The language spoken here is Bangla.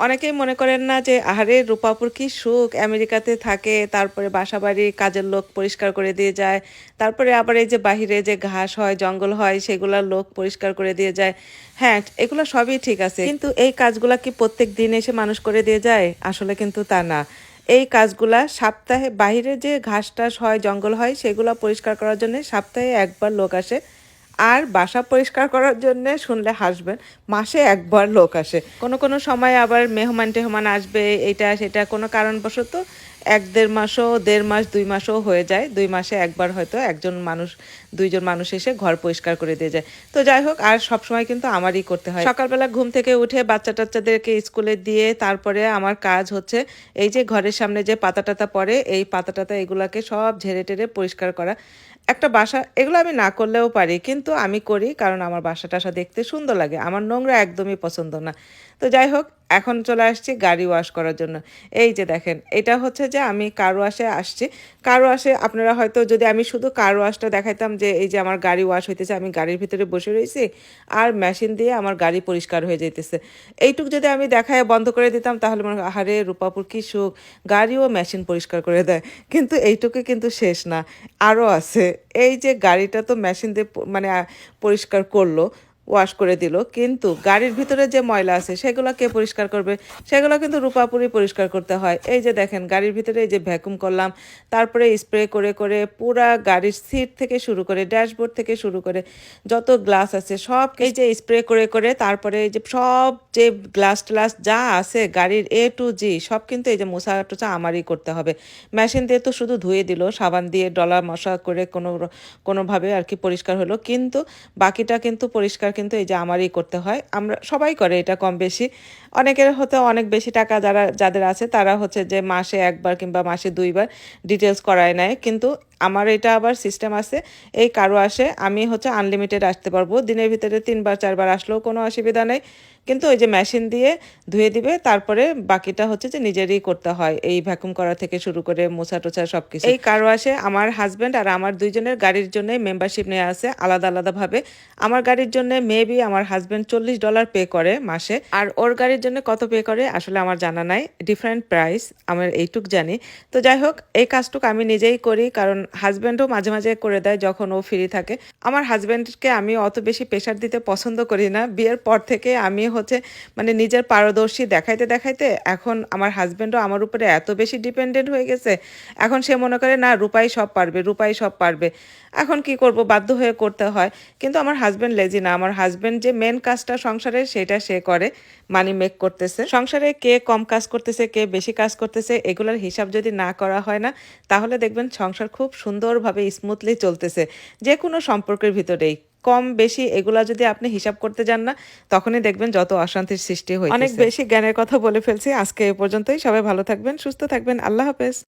অনেকেই মনে করেন না যে, আহারে রূপাপুর কি সুখ? আমেরিকাতে থাকে, তারপরে বাসাবাড়ি, কাজের লোক পরিষ্কার করে দিয়ে যায়, তারপরে আবার এই যে বাহিরে যে ঘাস হয়, জঙ্গল হয় সেগুলোর লোক পরিষ্কার করে দিয়ে যায়। হ্যাঁ এগুলো সবই ঠিক আছে। কিন্তু এই কাজগুলা কি প্রত্যেক দিন এসে মানুষ করে দিয়ে যায়? আসলে কিন্তু তা না। এই কাজগুলা সপ্তাহে বাইরে যে ঘাস টাস হয়, জঙ্গল হয়, সেগুলো পরিষ্কার করার জন্য সপ্তাহে একবার লোক আসে আর বাসা পরিষ্কার করার জন্য শুনলে হাসবেন, মাসে একবার লোক আসে। কোনো কোনো সময় আবার মেহমান টেহমান আসবে, এটা সেটা কোনো কারণবশত এক দেড় মাসও, দেড় মাস, দুই মাসও হয়ে যায়। দুই মাসে একবার হয়তো একজন মানুষ, দুইজন মানুষ এসে ঘর পরিষ্কার করে দিয়ে যায়। তো যাই হোক, আর সবসময় কিন্তু আমারই করতে হয়। সকালবেলা ঘুম থেকে উঠে বাচ্চা টাচ্চাদেরকে স্কুলে দিয়ে তারপরে আমার কাজ হচ্ছে, এই যে ঘরের সামনে যে পাতা টাতা পড়ে, এই পাতা টাতা এগুলাকে সব ঝেড়ে টেরে পরিষ্কার করা। একটা বাসা, এগুলো আমি না করলেও পারি, কিন্তু আমি করি, কারণ আমার বাসা টাসা দেখতে সুন্দর লাগে। আমার নোংরা একদমই পছন্দ না। তো যাই হোক এখন চলে আসছি গাড়ি ওয়াশ করার জন্য। এই যে দেখেন, এটা হচ্ছে যে আমি কার ওয়াশে আসছি। কার ওয়াশে আপনারা হয়তো যদি আমি শুধু কার ওয়াশটা দেখাইতাম যে এই যে আমার গাড়ি ওয়াশ হইতেছে, আমি গাড়ির ভিতরে বসে রয়েছি আর মেশিন দিয়ে আমার গাড়ি পরিষ্কার হয়ে যাইতেছে। এইটুক যদি আমি দেখায় বন্ধ করে দিতাম, তাহলে মনে আহারে রূপাপুর কি সুখ। গাড়িও মেশিন পরিষ্কার করে দেয়। কিন্তু এইটুকু কিন্তু শেষ না। আরও আছে। এই যে গাড়িটা তো মেশিন দিয়ে মানে পরিষ্কার করল ওয়াশ করে দিল। কিন্তু গাড়ির ভিতরে যে ময়লা আছে, সেগুলো কে পরিষ্কার করবে? সেগুলো কিন্তু রূপাপুরি পরিষ্কার করতে হয়। এই যে দেখেন, গাড়ির ভিতরে এই যে ভ্যাকুম করলাম, তারপরে স্প্রে করে করে পুরা গাড়ির সিট থেকে শুরু করে ড্যাশবোর্ড থেকে শুরু করে, যত গ্লাস আছে, সব এই যে স্প্রে করে করে, তারপরে এই যে সব যে গ্লাস ট্লাস যা আছে গাড়ির এ টু জি সব কিন্তু এই যে মোছা টোছা আমারই করতে হবে। মেশিন দিয়ে তো শুধু ধুয়ে দিল, সাবান দিয়ে ডলা মশা করে কোনো, কোনোভাবে আর কি পরিষ্কার হলো। কিন্তু বাকিটা কিন্তু পরিষ্কার কিন্তু এই যে আমারই করতে হয়। আমরা সবাই করে এটা কম বেশি। অনেকের হতে অনেক বেশি টাকা যারা, যাদের আছে, তারা হচ্ছে যে মাসে একবার কিংবা মাসে দুইবার ডিটেলস করায় নেয়। কিন্তু আমার এটা আবার সিস্টেম আছে। এই কারও আসে, আমি হচ্ছে আনলিমিটেড আসতে পারব। দিনের ভিতরে তিনবার, চারবার আসলেও কোনো অসুবিধা নেই। কিন্তু ওই যে মেশিন দিয়ে ধুয়ে দিবে, তারপরে বাকিটা হচ্ছে যে নিজেরই করতে হয়। এই ভ্যাকুম করা থেকে শুরু করে মোছা টোছা সব কিছু এই কারও আসে, আমার হাজব্যান্ড আর আমার দুইজনের গাড়ির জন্য মেম্বারশিপ নেওয়া আছে আলাদা আলাদাভাবে। আমার গাড়ির জন্য মেবি আমার হাজব্যান্ড চল্লিশ ডলার পে করে মাসে। আর ওর গাড়ির জন্য কত পে করে, আসলে আমার জানা নাই। ডিফারেন্ট প্রাইস আমার এইটুক জানি। তো যাই হোক, এই কাজটুক আমি নিজেই করি, কারণ হাজব্যান্ডও মাঝে মাঝে করে দেয় যখন ও ফ্রি থাকে। আমার হাজব্যান্ডকে আমি অত বেশি প্রেশার দিতে পছন্দ করি না। বিয়ের পর থেকে আমি হচ্ছে মানে নিজের পারদর্শী দেখাইতে দেখাইতে এখন আমার হাজব্যান্ডও আমার উপরে এত বেশি ডিপেন্ডেন্ট হয়ে গেছে। এখন সে মনে করে, না, রূপাই সব পারবে, রূপাই সব পারবে। এখন কি করব? বাধ্য হয়ে করতে হয়। কিন্তু আমার হাজব্যান্ড লেজি না। আমার হাজব্যান্ড যে মেন কাজটা সংসারে, সেটা সে করে। মানি মেক করতেছে। সংসারে কে কম কাজ করতেছে, কে বেশি কাজ করতেছে, এগুলোর হিসাব যদি না করা হয় না, তাহলে দেখবেন সংসার খুব সুন্দরভাবে স্মুথলি চলতেছে। যে কোনো সম্পর্কের ভিতরেই। কম বেশি এগুলা যদি আপনি হিসাব করতে যান না, তখনই দেখবেন যত অশান্তির সৃষ্টি হয় অনেক বেশি জ্ঞানের কথা বলে ফেলছি। আজকে এ পর্যন্তই। সবাই ভালো থাকবেন, সুস্থ থাকবেন। আল্লাহ হাফেজ।